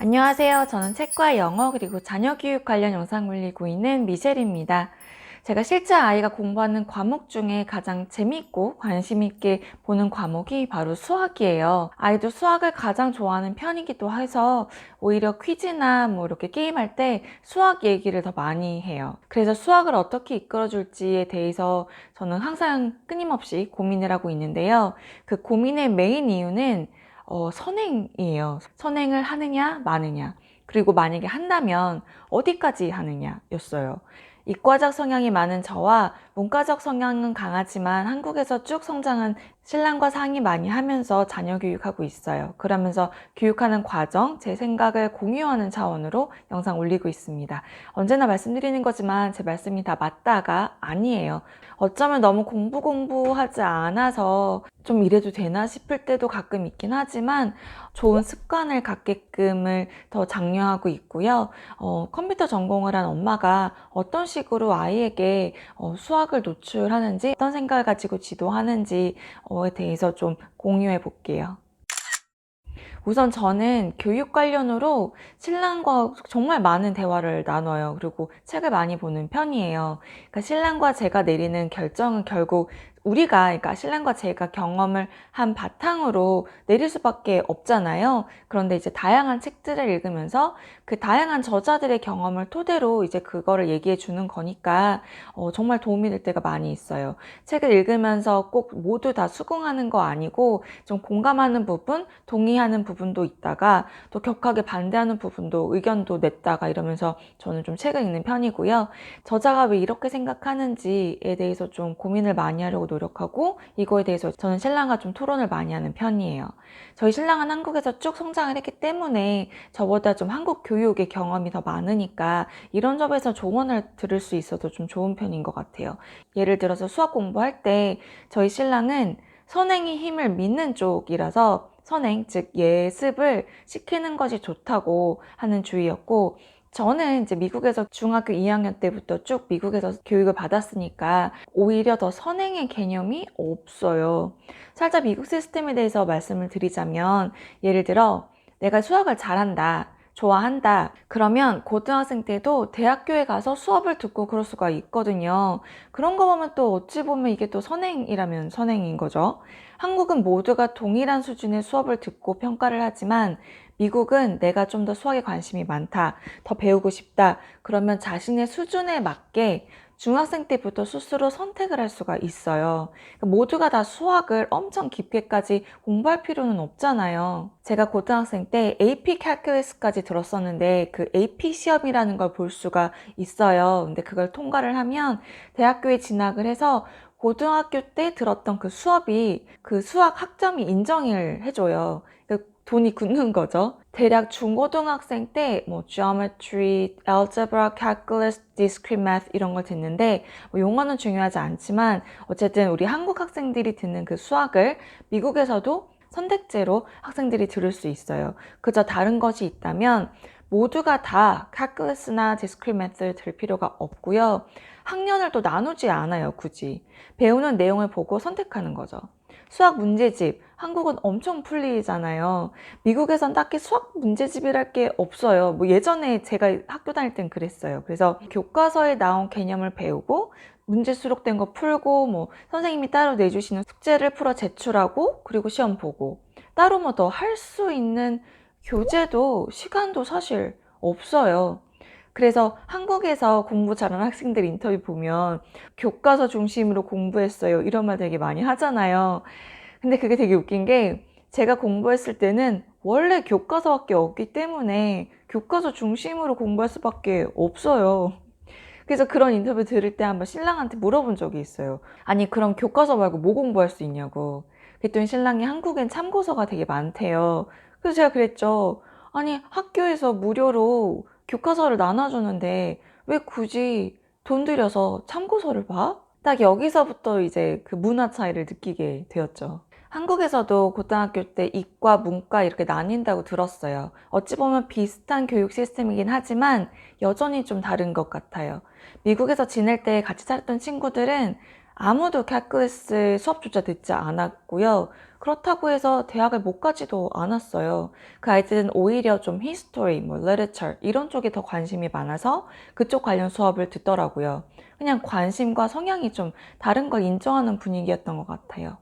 안녕하세요. 저는 책과 영어 그리고 자녀 교육 관련 영상 올리고 있는 미셸입니다. 제가 실제 아이가 공부하는 과목 중에 가장 재밌고 관심 있게 보는 과목이 바로 수학이에요. 아이도 수학을 가장 좋아하는 편이기도 해서 오히려 퀴즈나 뭐 이렇게 게임할 때 수학 얘기를 더 많이 해요. 그래서 수학을 어떻게 이끌어줄지에 대해서 저는 항상 끊임없이 고민을 하고 있는데요. 그 고민의 메인 이유는 어, 선행이에요. 선행을 하느냐, 마느냐. 그리고 만약에 한다면 어디까지 하느냐였어요. 이과적 성향이 많은 저와 문과적 성향은 강하지만 한국에서 쭉 성장한 신랑과 상의 많이 하면서 자녀 교육하고 있어요. 그러면서 교육하는 과정, 제 생각을 공유하는 차원으로 영상 올리고 있습니다. 언제나 말씀드리는 거지만 제 말씀이 다 맞다가 아니에요. 어쩌면 너무 공부 공부하지 않아서 좀 이래도 되나 싶을 때도 가끔 있긴 하지만 좋은 습관을 갖게끔을 더 장려하고 있고요. 어, 컴퓨터 전공을 한 엄마가 어떤 식으로 아이에게 어, 수학을 노출하는지 어떤 생각을 가지고 지도하는지 에 대해서 좀 공유해 볼게요. 우선 저는 교육 관련으로 신랑과 정말 많은 대화를 나눠요. 그리고 책을 많이 보는 편이에요. 그러니까 신랑과 제가 내리는 결정은 결국 우리가, 그러니까 신랑과 제가 경험을 한 바탕으로 내릴 수밖에 없잖아요. 그런데 이제 다양한 책들을 읽으면서 그 다양한 저자들의 경험을 토대로 이제 그거를 얘기해 주는 거니까 어, 정말 도움이 될 때가 많이 있어요. 책을 읽으면서 꼭 모두 다 수긍하는 거 아니고 좀 공감하는 부분, 동의하는 부분도 있다가 또 격하게 반대하는 부분도 의견도 냈다가 이러면서 저는 좀 책을 읽는 편이고요. 저자가 왜 이렇게 생각하는지에 대해서 좀 고민을 많이 하려고 노력하고 이거에 대해서 저는 신랑과 좀 토론을 많이 하는 편이에요. 저희 신랑은 한국에서 쭉 성장을 했기 때문에 저보다 좀 한국 교육의 경험이 더 많으니까 이런 점에서 조언을 들을 수 있어도 좀 좋은 편인 것 같아요. 예를 들어서 수학 공부할 때 저희 신랑은 선행이 힘을 믿는 쪽이라서 선행, 즉 예습을 시키는 것이 좋다고 하는 주의였고 저는 이제 미국에서 중학교 2학년 때부터 쭉 미국에서 교육을 받았으니까 오히려 더 선행의 개념이 없어요. 살짝 미국 시스템에 대해서 말씀을 드리자면 예를 들어 내가 수학을 잘한다. 좋아한다. 그러면 고등학생 때도 대학교에 가서 수업을 듣고 그럴 수가 있거든요. 그런 거 보면 또 어찌 보면 이게 또 선행이라면 선행인 거죠. 한국은 모두가 동일한 수준의 수업을 듣고 평가를 하지만 미국은 내가 좀 더 수학에 관심이 많다, 더 배우고 싶다, 그러면 자신의 수준에 맞게 중학생 때부터 스스로 선택을 할 수가 있어요. 그러니까 모두가 다 수학을 엄청 깊게까지 공부할 필요는 없잖아요. 제가 고등학생 때 AP calculus까지 들었었는데 그 AP 시험이라는 걸 볼 수가 있어요. 근데 그걸 통과를 하면 대학교에 진학을 해서 고등학교 때 들었던 그 수업이 그 수학 학점이 인정을 해줘요. 그 돈이 굳는 거죠. 대략 중고등학생 때 뭐 geometry, algebra, calculus, discrete math 이런 걸 듣는데 뭐 용어는 중요하지 않지만 어쨌든 우리 한국 학생들이 듣는 그 수학을 미국에서도 선택제로 학생들이 들을 수 있어요. 그저 다른 것이 있다면 모두가 다 calculus나 discrete math를 들 필요가 없고요. 학년을 또 나누지 않아요, 굳이. 배우는 내용을 보고 선택하는 거죠. 수학 문제집, 한국은 엄청 풀리잖아요. 미국에선 딱히 수학 문제집이랄 게 없어요. 뭐 예전에 제가 학교 다닐 땐 그랬어요. 그래서 교과서에 나온 개념을 배우고 문제 수록된 거 풀고 뭐 선생님이 따로 내주시는 숙제를 풀어 제출하고 그리고 시험 보고 따로 뭐 더 할 수 있는 교재도 시간도 사실 없어요. 그래서 한국에서 공부 잘하는 학생들 인터뷰 보면 교과서 중심으로 공부했어요. 이런 말 되게 많이 하잖아요. 근데 그게 되게 웃긴 게 제가 공부했을 때는 원래 교과서밖에 없기 때문에 교과서 중심으로 공부할 수밖에 없어요. 그래서 그런 인터뷰 들을 때 한번 신랑한테 물어본 적이 있어요. 아니, 그럼 교과서 말고 뭐 공부할 수 있냐고. 그랬더니 신랑이 한국엔 참고서가 되게 많대요. 그래서 제가 그랬죠. 아니, 학교에서 무료로 교과서를 나눠주는데 왜 굳이 돈 들여서 참고서를 봐? 딱 여기서부터 이제 그 문화 차이를 느끼게 되었죠. 한국에서도 고등학교 때 이과, 문과 이렇게 나뉜다고 들었어요. 어찌 보면 비슷한 교육 시스템이긴 하지만 여전히 좀 다른 것 같아요. 미국에서 지낼 때 같이 살았던 친구들은 아무도 calculus 수업조차 듣지 않았고요. 그렇다고 해서 대학을 못 가지도 않았어요. 그 아이들은 오히려 좀 history, 뭐 literature 이런 쪽에 더 관심이 많아서 그쪽 관련 수업을 듣더라고요. 그냥 관심과 성향이 좀 다른 걸 인정하는 분위기였던 것 같아요.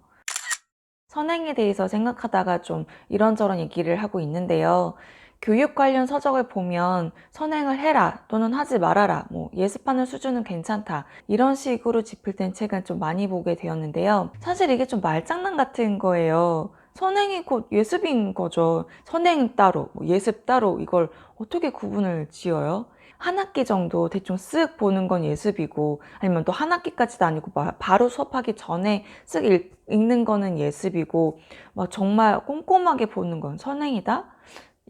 선행에 대해서 생각하다가 좀 이런저런 얘기를 하고 있는데요. 교육 관련 서적을 보면 선행을 해라 또는 하지 말아라 뭐 예습하는 수준은 괜찮다 이런 식으로 짚을된 책은 좀 많이 보게 되었는데요. 사실 이게 좀 말장난 같은 거예요. 선행이 곧 예습인 거죠. 선행 따로 뭐 예습 따로 이걸 어떻게 구분을 지어요? 한 학기 정도 대충 쓱 보는 건 예습이고 아니면 또 한 학기까지도 아니고 막 바로 수업하기 전에 쓱 읽, 읽는 거는 예습이고 막 정말 꼼꼼하게 보는 건 선행이다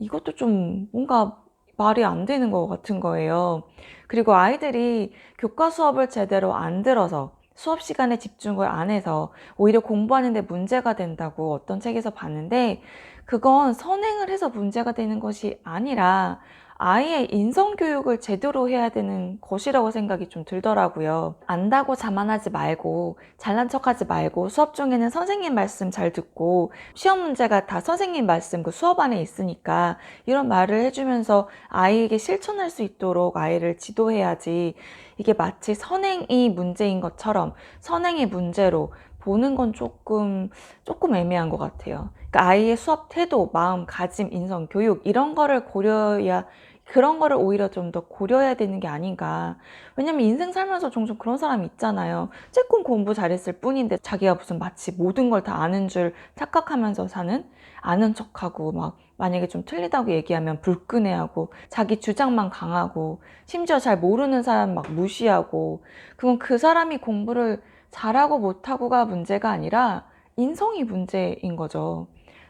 이것도 좀 뭔가 말이 안 되는 것 같은 거예요. 그리고 아이들이 교과 수업을 제대로 안 들어서 수업 시간에 집중을 안 해서 오히려 공부하는데 문제가 된다고 어떤 책에서 봤는데 그건 선행을 해서 문제가 되는 것이 아니라 아이의 인성 교육을 제대로 해야 되는 것이라고 생각이 좀 들더라고요. 안다고 자만하지 말고, 잘난 척하지 말고, 수업 중에는 선생님 말씀 잘 듣고, 시험 문제가 다 선생님 말씀 그 수업 안에 있으니까, 이런 말을 해주면서 아이에게 실천할 수 있도록 아이를 지도해야지, 이게 마치 선행이 문제인 것처럼 선행의 문제로 보는 건 조금, 조금 애매한 것 같아요. 그러니까 아이의 수업 태도, 마음, 가짐, 인성, 교육, 이런 거를 고려해야 그런 거를 오히려 좀 더 고려해야 되는 게 아닌가. 왜냐면 인생 살면서 종종 그런 사람이 있잖아요. 조금 공부 잘했을 뿐인데 자기가 무슨 마치 모든 걸 다 아는 줄 착각하면서 사는 아는 척하고 막 만약에 좀 틀리다고 얘기하면 불끈해하고 자기 주장만 강하고 심지어 잘 모르는 사람 막 무시하고 그건 그 사람이 공부를 잘하고 못하고가 문제가 아니라 인성이 문제인 거죠.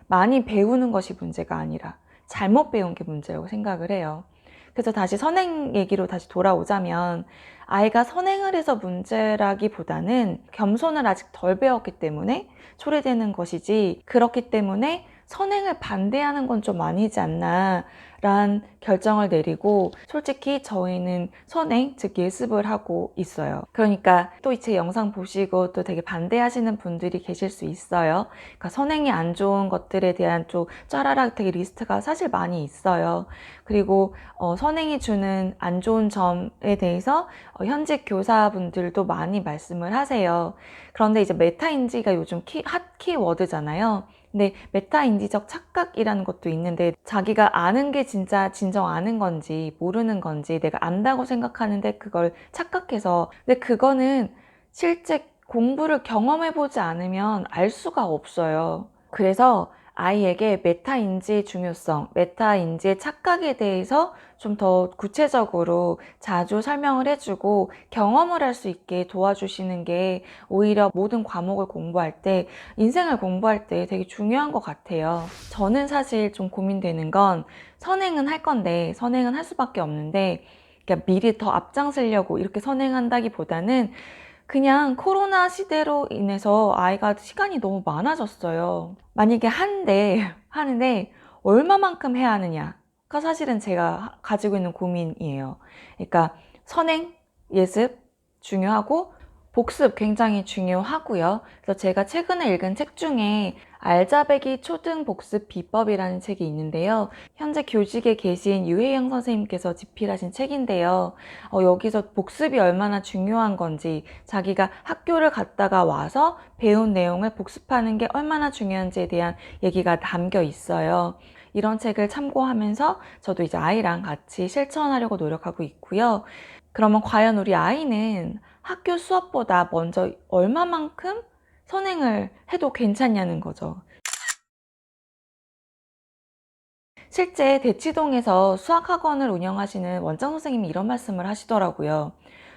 많이 배우는 것이 문제가 아니라 잘못 배운 게 문제라고 생각을 해요. 그래서 다시 선행 얘기로 다시 돌아오자면 아이가 선행을 해서 문제라기보다는 겸손을 아직 덜 배웠기 때문에 초래되는 것이지 그렇기 때문에 선행을 반대하는 건 좀 아니지 않나 란 결정을 내리고 솔직히 저희는 선행, 즉 예습을 하고 있어요. 그러니까 또이제 영상 보시고 또 되게 반대하시는 분들이 계실 수 있어요. 그러니까 선행이 안 좋은 것들에 대한 좀 짜라락 되게 리스트가 사실 많이 있어요. 그리고 어, 선행이 주는 안 좋은 점에 대해서 어, 현직 교사분들도 많이 말씀을 하세요. 그런데 이제 메타인지가 요즘 키, 핫 키워드잖아요. 근데 메타인지적 착각이라는 것도 있는데 자기가 아는 게 진짜 진정 아는 건지 모르는 건지 내가 안다고 생각하는데 그걸 착각해서 근데 그거는 실제 공부를 경험해 보지 않으면 알 수가 없어요. 그래서 아이에게 메타인지의 중요성, 메타인지의 착각에 대해서 좀 더 구체적으로 자주 설명을 해주고 경험을 할 수 있게 도와주시는 게 오히려 모든 과목을 공부할 때, 인생을 공부할 때 되게 중요한 것 같아요. 저는 사실 좀 고민되는 건 선행은 할 건데, 선행은 할 수밖에 없는데, 그러니까 미리 더 앞장서려고 이렇게 선행한다기보다는 그냥 코로나 시대로 인해서 아이가 시간이 너무 많아졌어요. 만약에 한대 하는데 얼마만큼 해야 하느냐가 사실은 제가 가지고 있는 고민이에요. 그러니까 선행, 예습 중요하고 복습 굉장히 중요하고요. 그래서 제가 최근에 읽은 책 중에 알자배기 초등 복습 비법이라는 책이 있는데요. 현재 교직에 계신 유혜영 선생님께서 집필하신 책인데요. 어, 여기서 복습이 얼마나 중요한 건지, 자기가 학교를 갔다가 와서 배운 내용을 복습하는 게 얼마나 중요한지에 대한 얘기가 담겨 있어요. 이런 책을 참고하면서 저도 이제 아이랑 같이 실천하려고 노력하고 있고요. 그러면 과연 우리 아이는 학교 수업보다 먼저 얼마만큼 선행을 해도 괜찮냐는 거죠. 실제 대치동에서 수학학원을 운영하시는 원장 선생님이 이런 말씀을 하시더라고요.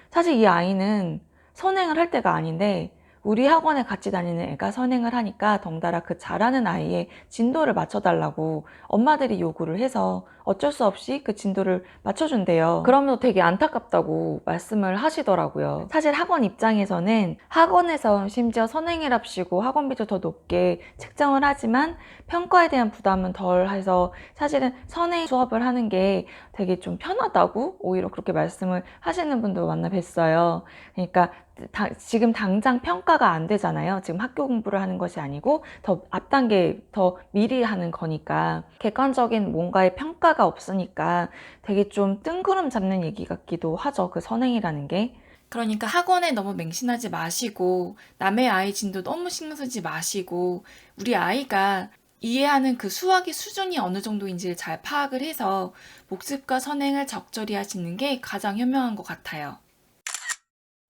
사실 이 아이는 선행을 할 때가 아닌데 우리 학원에 같이 다니는 애가 선행을 하니까 덩달아 그 잘하는 아이의 진도를 맞춰달라고 엄마들이 요구를 해서 어쩔 수 없이 그 진도를 맞춰준대요. 그러면서 되게 안타깝다고 말씀을 하시더라고요. 사실 학원 입장에서는 학원에서 심지어 선행이랍시고 학원비도 더 높게 책정을 하지만 평가에 대한 부담은 덜 해서 사실은 선행 수업을 하는 게 되게 좀 편하다고 오히려 그렇게 말씀을 하시는 분도 만나 뵀어요. 그러니까 다- 지금 당장 평가가 안 되잖아요. 지금 학교 공부를 하는 것이 아니고 더 앞단계 더 미리 하는 거니까 객관적인 뭔가의 평가가 없으니까 되게 좀 뜬구름 잡는 얘기 같기도 하죠. 그 선행이라는 게. 그러니까 학원에 너무 맹신하지 마시고 남의 아이 진도 너무 신경 쓰지 마시고 우리 아이가 이해하는 그 수학의 수준이 어느 정도인지를 잘 파악을 해서 복습과 선행을 적절히 하시는 게 가장 현명한 것 같아요.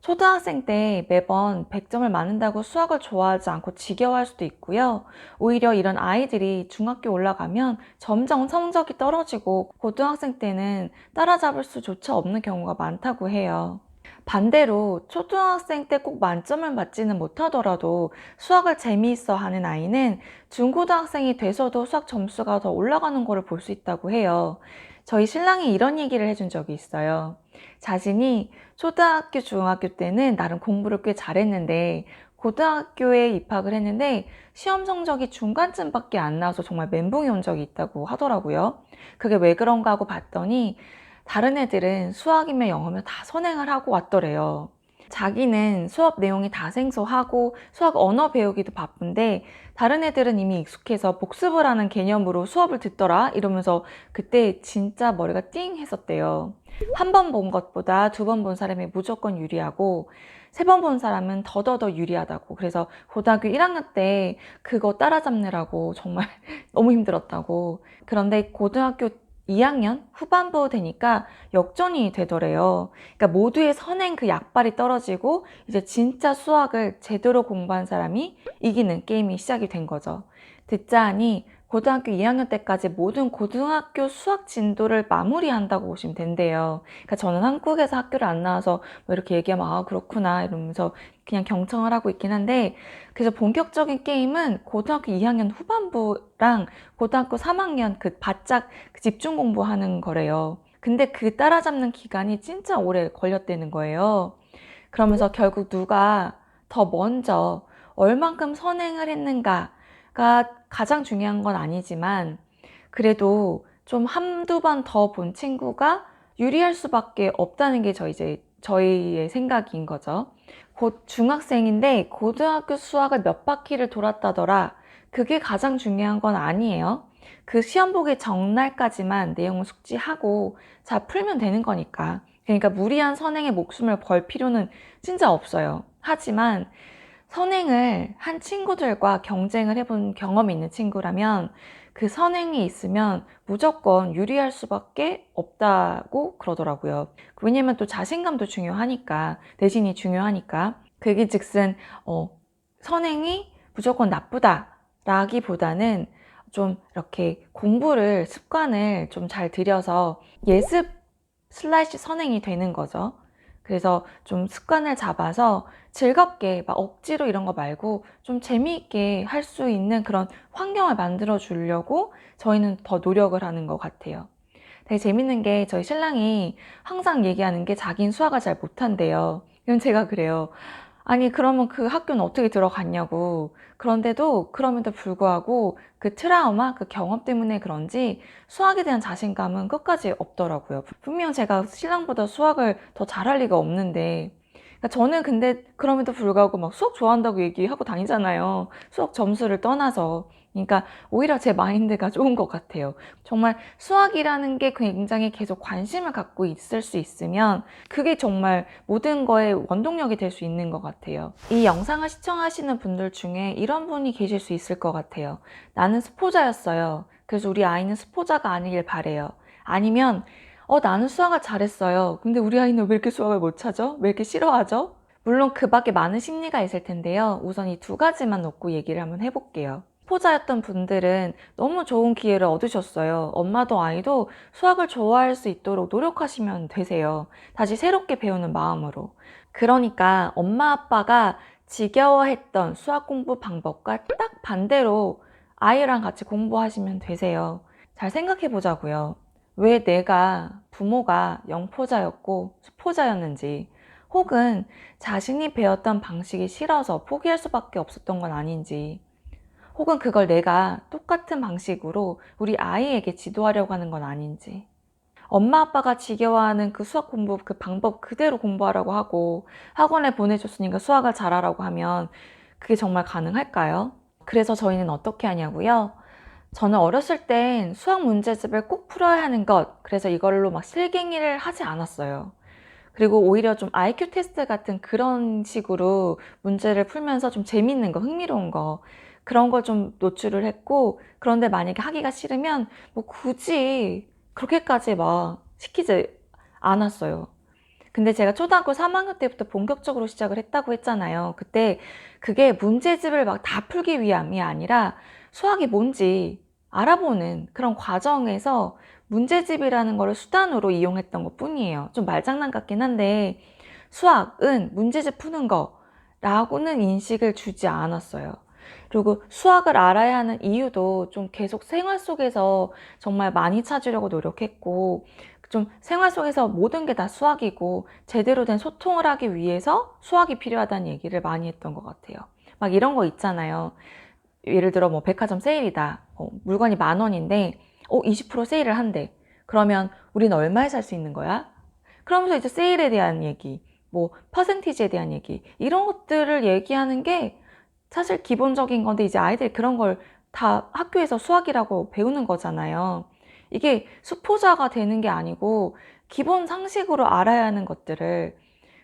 초등학생 때 매번 100점을 맞는다고 수학을 좋아하지 않고 지겨워할 수도 있고요. 오히려 이런 아이들이 중학교 올라가면 점점 성적이 떨어지고 고등학생 때는 따라잡을 수조차 없는 경우가 많다고 해요. 반대로 초등학생 때 꼭 만점을 맞지는 못하더라도 수학을 재미있어 하는 아이는 중고등학생이 돼서도 수학 점수가 더 올라가는 것을 볼 수 있다고 해요. 저희 신랑이 이런 얘기를 해준 적이 있어요. 자신이 초등학교, 중학교 때는 나름 공부를 꽤 잘했는데 고등학교에 입학을 했는데 시험 성적이 중간쯤밖에 안 나와서 정말 멘붕이 온 적이 있다고 하더라고요. 그게 왜 그런가 하고 봤더니 다른 애들은 수학이면 영어면 다 선행을 하고 왔더래요. 자기는 수업 내용이 다 생소하고 수학 언어 배우기도 바쁜데 다른 애들은 이미 익숙해서 복습을 하는 개념으로 수업을 듣더라 이러면서 그때 진짜 머리가 띵 했었대요. 한 번 본 것보다 두 번 본 사람이 무조건 유리하고 세 번 본 사람은 더더더 유리하다고 그래서 고등학교 1학년 때 그거 따라잡느라고 정말 너무 힘들었다고 그런데 고등학교 2학년 후반부 되니까 역전이 되더래요. 그러니까 모두의 선행 그 약발이 떨어지고 이제 진짜 수학을 제대로 공부한 사람이 이기는 게임이 시작이 된 거죠. 듣자 하니 고등학교 2학년 때까지 모든 고등학교 수학 진도를 마무리한다고 보시면 된대요. 그러니까 저는 한국에서 학교를 안 나와서 뭐 이렇게 얘기하면 아 그렇구나 이러면서 그냥 경청을 하고 있긴 한데 그래서 본격적인 게임은 고등학교 2학년 후반부랑 고등학교 3학년 그 바짝 그 집중 공부하는 거래요. 근데 그 따라잡는 기간이 진짜 오래 걸렸다는 거예요. 그러면서 결국 누가 더 먼저 얼만큼 선행을 했는가가 가장 중요한 건 아니지만 그래도 좀 한두 번 더 본 친구가 유리할 수밖에 없다는 게 저희 이제 저희의 생각인 거죠. 곧 중학생인데 고등학교 수학을 몇 바퀴를 돌았다더라. 그게 가장 중요한 건 아니에요. 그 시험 보기 전날까지만 내용을 숙지하고 잘 풀면 되는 거니까. 그러니까 무리한 선행에 목숨을 걸 필요는 진짜 없어요. 하지만 선행을 한 친구들과 경쟁을 해본 경험이 있는 친구라면 그 선행이 있으면 무조건 유리할 수밖에 없다고 그러더라고요. 왜냐면 또 자신감도 중요하니까, 내신이 중요하니까. 그게 즉슨, 어, 선행이 무조건 나쁘다라기보다는 좀 이렇게 공부를, 습관을 좀 잘 들여서 예습 슬라이시 선행이 되는 거죠. 그래서 좀 습관을 잡아서 즐겁게 막 억지로 이런 거 말고 좀 재미있게 할 수 있는 그런 환경을 만들어 주려고 저희는 더 노력을 하는 것 같아요. 되게 재밌는 게 저희 신랑이 항상 얘기하는 게 자기는 수학을 잘 못한대요. 그럼 제가 그래요. 아니, 그러면 그 학교는 어떻게 들어갔냐고. 그런데도 그럼에도 불구하고 그 트라우마, 그 경험 때문에 그런지 수학에 대한 자신감은 끝까지 없더라고요. 분명 제가 신랑보다 수학을 더 잘할 리가 없는데. 그러니까 저는 근데 그럼에도 불구하고 막 수학 좋아한다고 얘기하고 다니잖아요. 수학 점수를 떠나서. 그러니까 오히려 제 마인드가 좋은 것 같아요. 정말 수학이라는 게 굉장히 계속 관심을 갖고 있을 수 있으면 그게 정말 모든 거의 원동력이 될 수 있는 것 같아요. 이 영상을 시청하시는 분들 중에 이런 분이 계실 수 있을 것 같아요. 나는 스포자였어요. 그래서 우리 아이는 스포자가 아니길 바래요. 아니면 어 나는 수학을 잘했어요. 근데 우리 아이는 왜 이렇게 수학을 못 찾아? 왜 이렇게 싫어하죠? 물론 그 밖에 많은 심리가 있을 텐데요. 우선 이 두 가지만 놓고 얘기를 한번 해볼게요. 스포자였던 분들은 너무 좋은 기회를 얻으셨어요. 엄마도 아이도 수학을 좋아할 수 있도록 노력하시면 되세요. 다시 새롭게 배우는 마음으로. 그러니까 엄마 아빠가 지겨워했던 수학 공부 방법과 딱 반대로 아이랑 같이 공부하시면 되세요. 잘 생각해 보자고요. 왜 내가 부모가 영포자였고 수포자였는지 혹은 자신이 배웠던 방식이 싫어서 포기할 수밖에 없었던 건 아닌지 혹은 그걸 내가 똑같은 방식으로 우리 아이에게 지도하려고 하는 건 아닌지 엄마 아빠가 지겨워하는 그 수학 공부 그 방법 그대로 공부하라고 하고 학원에 보내줬으니까 수학을 잘하라고 하면 그게 정말 가능할까요? 그래서 저희는 어떻게 하냐고요? 저는 어렸을 땐 수학 문제집을 꼭 풀어야 하는 것, 그래서 이걸로 막 실갱이를 하지 않았어요. 그리고 오히려 좀 IQ 테스트 같은 그런 식으로 문제를 풀면서 좀 재밌는 거, 흥미로운 거, 그런 걸 좀 노출을 했고, 그런데 만약에 하기가 싫으면 뭐 굳이 그렇게까지 막 시키지 않았어요. 근데 제가 초등학교 3학년 때부터 본격적으로 시작을 했다고 했잖아요. 그때 그게 문제집을 막 다 풀기 위함이 아니라 수학이 뭔지 알아보는 그런 과정에서 문제집이라는 거를 수단으로 이용했던 것 뿐이에요. 좀 말장난 같긴 한데 수학은 문제집 푸는 거라고는 인식을 주지 않았어요. 그리고 수학을 알아야 하는 이유도 좀 계속 생활 속에서 정말 많이 찾으려고 노력했고 좀 생활 속에서 모든 게 다 수학이고 제대로 된 소통을 하기 위해서 수학이 필요하다는 얘기를 많이 했던 것 같아요. 막 이런 거 있잖아요. 예를 들어 뭐 백화점 세일이다. 어, 물건이 만 원인데 어, 20% 세일을 한대. 그러면 우리는 얼마에 살 수 있는 거야? 그러면서 이제 세일에 대한 얘기, 뭐 퍼센티지에 대한 얘기 이런 것들을 얘기하는 게 사실 기본적인 건데 이제 아이들이 그런 걸 다 학교에서 수학이라고 배우는 거잖아요. 이게 수포자가 되는 게 아니고 기본 상식으로 알아야 하는 것들을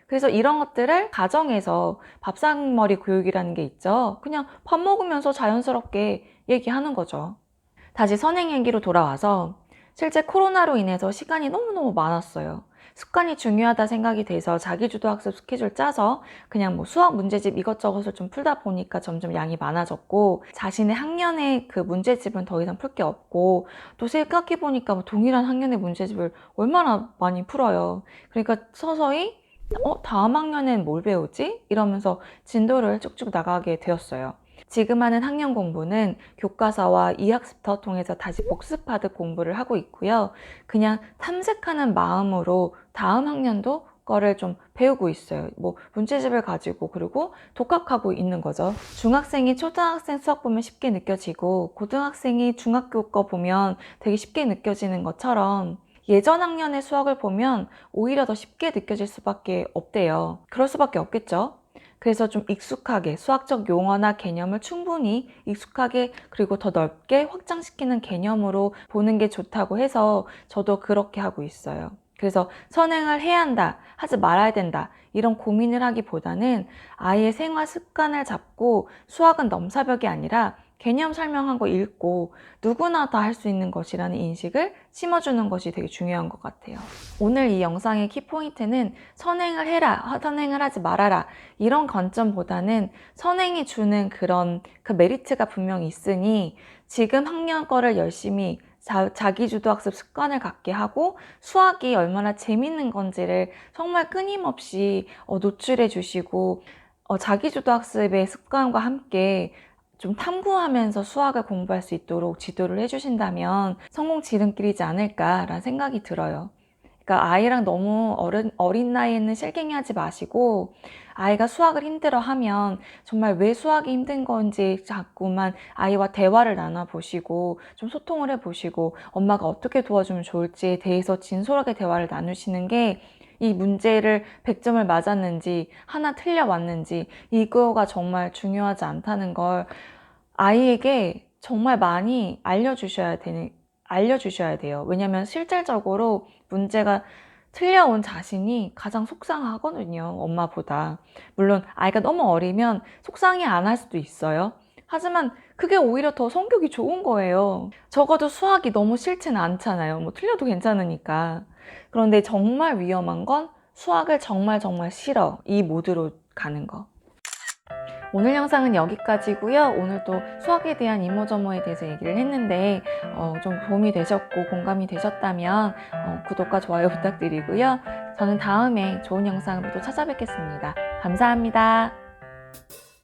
그래서 이런 것들을 가정에서 밥상머리 교육이라는 게 있죠. 그냥 밥 먹으면서 자연스럽게 얘기하는 거죠. 다시 선행 얘기로 돌아와서 실제 코로나로 인해서 시간이 너무너무 많았어요. 습관이 중요하다 생각이 돼서 자기주도 학습 스케줄 짜서 그냥 뭐 수학 문제집 이것저것을 좀 풀다 보니까 점점 양이 많아졌고 자신의 학년의 그 문제집은 더 이상 풀 게 없고 또 생각해 보니까 뭐 동일한 학년의 문제집을 얼마나 많이 풀어요. 그러니까 서서히 어, 다음 학년엔 뭘 배우지? 이러면서 진도를 쭉쭉 나가게 되었어요. 지금 하는 학년 공부는 교과서와 이학습터 통해서 다시 복습하듯 공부를 하고 있고요. 그냥 탐색하는 마음으로 다음 학년도 거를 좀 배우고 있어요. 뭐 문제집을 가지고 그리고 독학하고 있는 거죠. 중학생이 초등학생 수학 보면 쉽게 느껴지고 고등학생이 중학교 거 보면 되게 쉽게 느껴지는 것처럼 예전 학년의 수학을 보면 오히려 더 쉽게 느껴질 수밖에 없대요. 그럴 수밖에 없겠죠. 그래서 좀 익숙하게 수학적 용어나 개념을 충분히 익숙하게 그리고 더 넓게 확장시키는 개념으로 보는 게 좋다고 해서 저도 그렇게 하고 있어요. 그래서 선행을 해야 한다, 하지 말아야 된다, 이런 고민을 하기보다는 아이의 생활 습관을 잡고 수학은 넘사벽이 아니라 개념 설명한 거 읽고 누구나 다 할 수 있는 것이라는 인식을 심어주는 것이 되게 중요한 것 같아요. 오늘 이 영상의 키포인트는 선행을 해라, 선행을 하지 말아라 이런 관점보다는 선행이 주는 그런 그 메리트가 분명히 있으니 지금 학년 거를 열심히 자, 자기주도 학습 습관을 갖게 하고 수학이 얼마나 재밌는 건지를 정말 끊임없이 어, 노출해 주시고 어, 자기 주도 학습의 습관과 함께 좀 탐구하면서 수학을 공부할 수 있도록 지도를 해주신다면 성공 지름길이지 않을까라는 생각이 들어요. 그러니까 아이랑 너무 어린, 어린 나이에는 실갱이 하지 마시고 아이가 수학을 힘들어 하면 정말 왜 수학이 힘든 건지 자꾸만 아이와 대화를 나눠보시고 좀 소통을 해보시고 엄마가 어떻게 도와주면 좋을지에 대해서 진솔하게 대화를 나누시는 게 이 문제를 100점을 맞았는지 하나 틀려왔는지 이거가 정말 중요하지 않다는 걸 아이에게 정말 많이 알려주셔야 되는 알려주셔야 돼요. 왜냐하면 실질적으로 문제가 틀려온 자신이 가장 속상하거든요. 엄마보다. 물론 아이가 너무 어리면 속상해 안 할 수도 있어요. 하지만 그게 오히려 더 성격이 좋은 거예요. 적어도 수학이 너무 싫지는 않잖아요. 뭐 틀려도 괜찮으니까. 그런데 정말 위험한 건 수학을 정말 정말 싫어. 이 모드로 가는 거. 오늘 영상은 여기까지고요. 오늘도 수학에 대한 이모저모에 대해서 얘기를 했는데 어, 좀 도움이 되셨고 공감이 되셨다면 어, 구독과 좋아요 부탁드리고요. 저는 다음에 좋은 영상으로 또 찾아뵙겠습니다. 감사합니다.